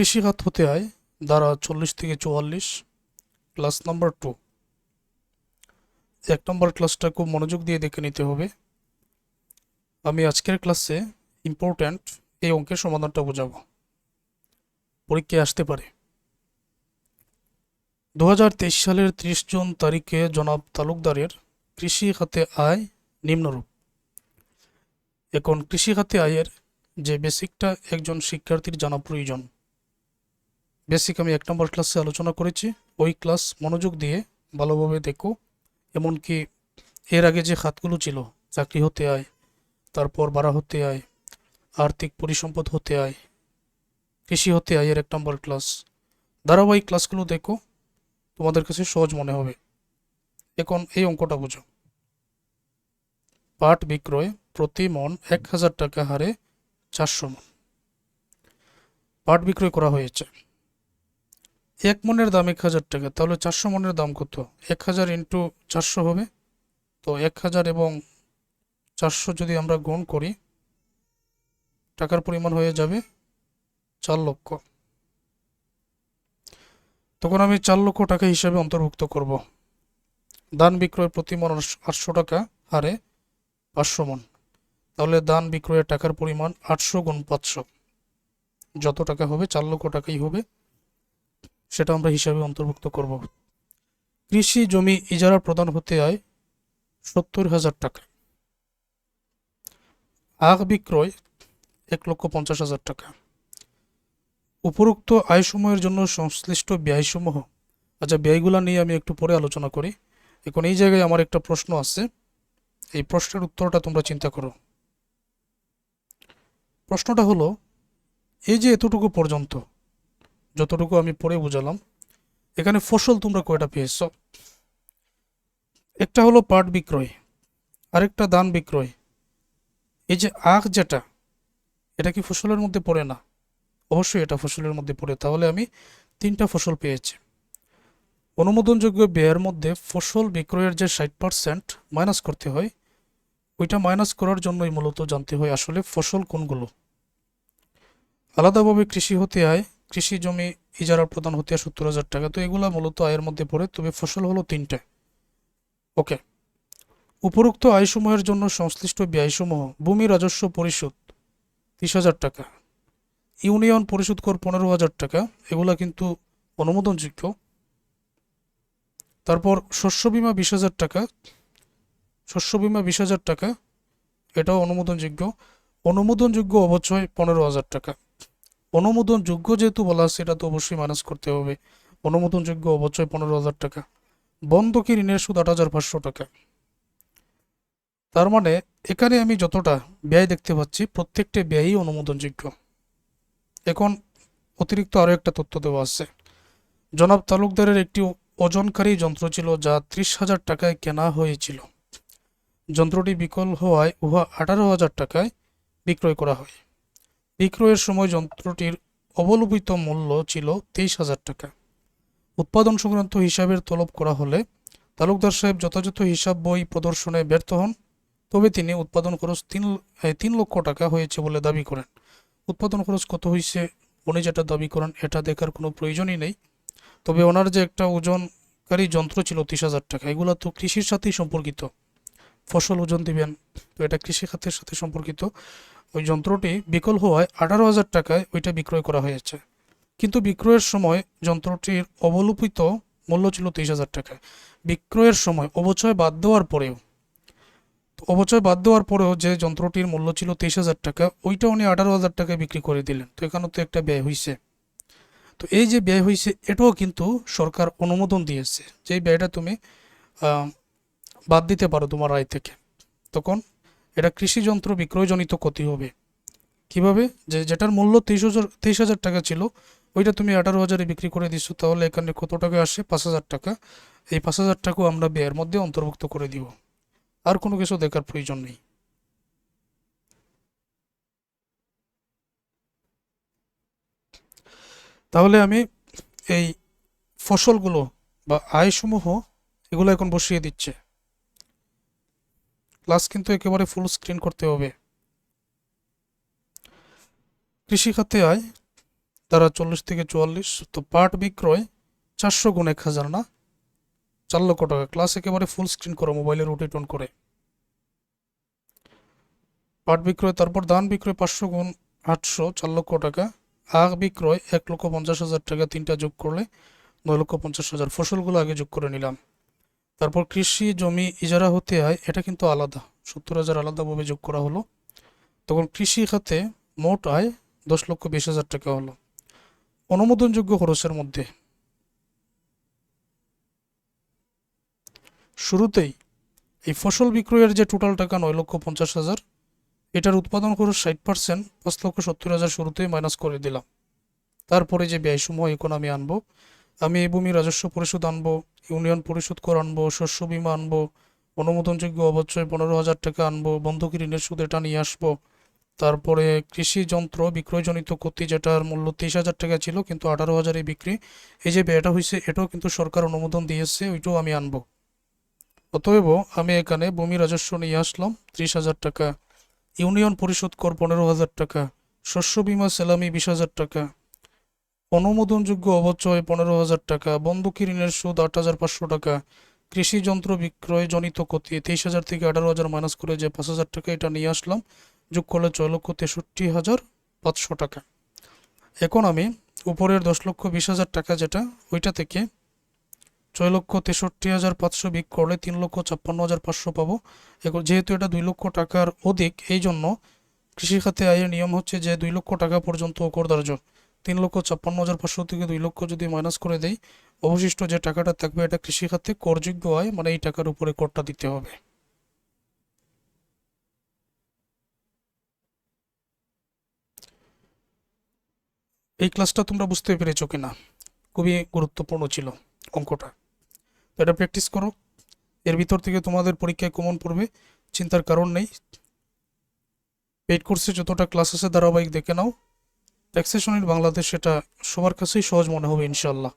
কৃষিখাত হতে হয় দ্বারা চল্লিশ থেকে চুয়াল্লিশ ক্লাস নাম্বার টু এক নম্বর ক্লাসটা খুব মনোযোগ দিয়ে দেখে নিতে হবে। আমি আজকের ক্লাসে ইম্পর্ট্যান্ট এই অঙ্কের সমাধানটা বোঝাবো। পরীক্ষায় আসতে পারে। দু হাজার তেইশ সালের ত্রিশ জুন তারিখে জনাব তালুকদারের কৃষি খাতে আয় নিম্নরূপ। এখন কৃষি খাতে আয়ের যে বেসিকটা একজন শিক্ষার্থীর জানা প্রয়োজন। বেসিক আমি এক নম্বর ক্লাসে আলোচনা করেছি। ওই ক্লাস মনোযোগ দিয়ে ভালোভাবে দেখো। এমনকি এর আগে যে খাতগুলো ছিল, চাকরি হতে আয়, তারপর ভাড়া হতে আয়, আর্থিক পরিসম্পদ হতে আয়, কৃষি হতে আয় এর এক নম্বর ক্লাস ধারাবাহিক ক্লাসগুলো দেখো, তোমাদের কাছে সহজ মনে হবে। এখন এই অঙ্কটা বুঝো। পাট বিক্রয় প্রতি মন এক হাজার টাকা হারে চারশো মন। পাট বিক্রয় করা হয়েছে। এক মনের দাম এক হাজার টাকা, তাহলে চারশো মনের দাম কত? এক হাজার ইন্টু চারশো হবে। তো এক হাজার এবং চারশো যদি আমরা গুণ করি, টাকার পরিমাণ হয়ে যাবে চার লক্ষ। তখন আমি চার লক্ষ টাকা হিসাবে অন্তর্ভুক্ত করব। দান বিক্রয় প্রতি মন আটশো টাকা হারে পাঁচশো মন। তাহলে দান বিক্রয়ের টাকার পরিমাণ আটশো গুণ পাঁচশো। যত টাকা হবে, চার লক্ষ টাকাই হবে। সেটা আমরা হিসাবে অন্তর্ভুক্ত করব। কৃষি জমি ইজারা প্রদান হতে হয় সত্তর হাজার টাকা আখ বিক্রয় এক লক্ষ পঞ্চাশ হাজার টাকা। উপরোক্ত আয়সমূহের জন্য সংশ্লিষ্ট ব্যয়সমূহ আচ্ছা ব্যয়গুলা নিয়ে আমি একটু পরে আলোচনা করি। এখন এই জায়গায় আমার একটা প্রশ্ন আছে। এই প্রশ্নের উত্তরটা তোমরা চিন্তা করো। প্রশ্নটা হলো, এই যে এতটুকু পর্যন্ত যতটুকু আমি পড়ে বুঝালাম, এখানে ফসল তোমরা কয়টা পেয়েছ? একটা হলো পাট বিক্রয়, আরেকটা দান বিক্রয়। এই যে আখ যেটা, এটা কি ফসলের মধ্যে পড়ে না? অবশ্যই এটা ফসলের মধ্যে পড়ে। তাহলে আমি তিনটা ফসল পেয়েছি। অনুমোদনযোগ্য ব্যয়ের মধ্যে ফসল বিক্রয়ের যে ষাট পার্সেন্ট মাইনাস করতে হয়, ওইটা মাইনাস করার জন্যই মূলত জানতে হয় আসলে ফসল কোনগুলো। আলাদাভাবে কৃষি হতে আয় কৃষি জমি ইজারা প্রদান হতে সত্তর হাজার টাকা। তো এগুলো মূলত আয়ের মধ্যে পড়ে, তবে ফসল হলো তিনটে। ওকে। উপরোক্ত আয়সমূহের জন্য সংশ্লিষ্ট ব্যয়সমূহ, ভূমি রাজস্ব পরিশোধ তিরিশ হাজার টাকা, ইউনিয়ন পরিশোধ কর পনেরো হাজার টাকা, এগুলা কিন্তু অনুমোদনযোগ্য। তারপর শস্য বিমা বিশ হাজার টাকা, শস্য বিমা বিশ হাজার টাকা, এটাও অনুমোদনযোগ্য। অনুমোদনযোগ্য অবচয় পনেরো হাজার টাকা। অনুমোদনযোগ্য যেহেতু বলা আছে এটা তো অবশ্যই মাইনাস করতে হবে। অনুমোদনযোগ্য অবচয় পনেরো হাজার টাকা। বন্ধকি ঋণের সুদ আট হাজার পাঁচশো টাকা। তার মানে এখানে আমি যতটা ব্যয় দেখতে পাচ্ছি, প্রত্যেকটা ব্যয়ই অনুমোদনযোগ্য। এখন অতিরিক্ত আরও একটা তথ্য দেওয়া আছে। জনাব তালুকদারের একটি ওজনকারী যন্ত্র ছিল, যা ত্রিশ হাজার টাকায় কেনা হয়েছিল। যন্ত্রটি বিকল হওয়ায় উহা আঠারো হাজার টাকায় বিক্রয় করা হয়। বিক্রয়ের সময় যন্ত্রটির অবলোপিত মূল্য ছিল তেইশ হাজার টাকা। উৎপাদন সংক্রান্ত হিসাবের তলব করা হলে তালুকদার সাহেব যথাযথ হিসাব বই প্রদর্শনে ব্যর্থ হন, তবে তিনি উৎপাদন খরচ তিন তিন লক্ষ টাকা হয়েছে বলে দাবি করেন। উৎপাদন খরচ কত হয়েছে উনি যেটা দাবি করেন এটা দেখার কোনো প্রয়োজনই নেই। তবে ওনার যে একটা ওজনকারী যন্ত্র ছিল তিরিশ হাজার টাকা, এগুলো তো কৃষির সাথেই সম্পর্কিত। ফসল ওজন দিবেন, তো এটা কৃষি খাতের সাথে সম্পর্কিত। ওই যন্ত্রটি বিকল হওয়ায় আঠারো হাজার টাকায় ওইটা বিক্রয় করা হয়েছে। কিন্তু বিক্রয়ের সময় যন্ত্রটির অবলোপিত মূল্য ছিল তেইশ হাজার টাকা। বিক্রয়ের সময় অবচয় বাদ দেওয়ার পরেও, অবচয় বাদ দেওয়ার পরেও যে যন্ত্রটির মূল্য ছিল তেইশ হাজার টাকা, ওইটা উনি আঠারো হাজার টাকায় বিক্রি করে দিলেন। তো এখানে তো একটা ব্যয় হয়েছে তো এই যে ব্যয় হয়েছে এটাও কিন্তু সরকার অনুমোদন দিয়েছে যে ব্যয়টা তুমি বাদ দিতে পারো তোমার আয় থেকে। তখন এটা কৃষি যন্ত্র বিক্রয়জনিত ক্ষতি হবে। কীভাবে? যে যেটার মূল্য তেইশ হাজার তেইশ হাজার টাকা ছিল, ওইটা তুমি আঠারো হাজারে বিক্রি করে দিছো, তাহলে এখানে কত টাকা আসে? পাঁচ হাজার টাকা। এই পাঁচ হাজার টাকাও আমরা ব্যয়ের মধ্যে অন্তর্ভুক্ত করে দিব। আর কোনো কিছু দেখার প্রয়োজন নেই। তাহলে আমি এই ফসলগুলো বা আয়সমূহ এগুলো এখন বসিয়ে দিচ্ছে। ক্লাস কিন্তু একেবারে ফুল স্ক্রিন করতে হবে। কৃষি খাতে আয়, তারা চল্লিশ থেকে চুয়াল্লিশ, তো পাট বিক্রয় চারশো গুণ এক হাজার, না? চার লক্ষ টাকা। ক্লাস একেবারে ফুল স্ক্রিন করো মোবাইলে রোটেট অন করে। পাট বিক্রয়, তারপর ধান বিক্রয় পাঁচশো গুণ আটশো, চার লক্ষ টাকা। আখ বিক্রয় এক লক্ষ পঞ্চাশ হাজার টাকা, তিনটা যোগ করলে নয় লক্ষ পঞ্চাশ হাজার। ফসলগুলো আগে যোগ করে নিলাম। তারপর কৃষি জমি ইজারা হতে হয়, এটা কিন্তু আলাদা। সত্তর হাজার আলাদাভাবে যোগ করা হলো। তখন কৃষি খাতে মোট আয় দশ লক্ষ বিশ হাজার টাকা হলো। অনুমোদনযোগ্য খরচের মধ্যে। শুরুতেই এই ফসল বিক্রয়ের যে টোটাল টাকা নয় লক্ষ পঞ্চাশ হাজার, এটার উৎপাদন খরচ ষাট পার্সেন্ট পাঁচ লক্ষ সত্তর হাজার শুরুতেই মাইনাস করে দিলাম। তারপরে যে ব্যয়সমূহ ইকোনমি আনব আমি এই ভূমি রাজস্ব পরিশোধ আনব, ইউনিয়ন পরিশোধ কর আনব, শস্য বীমা আনব, অনুমোদনযোগ্য অবশ্যই পনেরো হাজার টাকা আনব, বন্ধকি ঋণের সুদ এটা নিয়ে আসব। তারপরে কৃষি যন্ত্র বিক্রয়জনিত ক্ষতি যেটার মূল্য তেইশ হাজার টাকা ছিল, কিন্তু আঠারো হাজারে বিক্রি। এই যে ব্যয়টা হয়েছে, এটাও কিন্তু সরকার অনুমোদন দিয়েছে ওইটাও আমি আনব। অতএব আমি এখানে ভূমি রাজস্ব নিয়ে আসলাম, ত্রিশ হাজার টাকা। ইউনিয়ন পরিশোধ কর পনেরো হাজার টাকা। শস্য বীমা সেলামি বিশ হাজার টাকা। অনুমোদনযোগ্য অবচয় পনেরো হাজার টাকা, বন্ধকি ঋণের সুদ আট হাজার পাঁচশো টাকা। কৃষি যন্ত্র বিক্রয় জনিত ক্ষতি, তেইশ হাজার থেকে আঠারো হাজার মাইনাস করে যে পাঁচ হাজার টাকা এটা নিয়ে আসলাম। যোগ করলে ছয় লক্ষ তেষট্টি হাজার পাঁচশো টাকা। এখন আমি উপরের দশ লক্ষ বিশ হাজার টাকা যেটা, ওইটা থেকে ছয় লক্ষ তেষট্টি হাজার পাঁচশো বিক করলে তিন লক্ষ ছাপ্পান্ন হাজার পাঁচশো পাবো। এখন যেহেতু এটা দুই লক্ষ টাকার অধিক, এই জন্য কৃষিখাতে আয়ের নিয়ম হচ্ছে যে দুই লক্ষ টাকা পর্যন্ত কর ধার্য। তিন লক্ষ ছাপ্পান্ন হাজার পাঁচশো থেকে দুই লক্ষ যদি মাইনাস করে দেই, অবশিষ্ট যে টাকাটা থাকবে এটা কৃষিখাতে করযোগ্য আয় মানে এই টাকার উপরে করটা দিতে হবে। এই ক্লাসটা তোমরা বুঝতে পেরেছ কিনা? খুবই গুরুত্বপূর্ণ ছিল অঙ্কটা। তো এটা প্র্যাকটিস করো। এর ভিতর থেকে তোমাদের পরীক্ষায় কমন পড়বে, চিন্তার কারণ নেই। পেইড কোর্সে যতটা ক্লাস আছে, ধারাবাহিক দেখে নাও। ট্যাক্সেশনের বাংলাদেশ সেটা সবার কাছেই সহজ মনে হবে ইনশাল্লাহ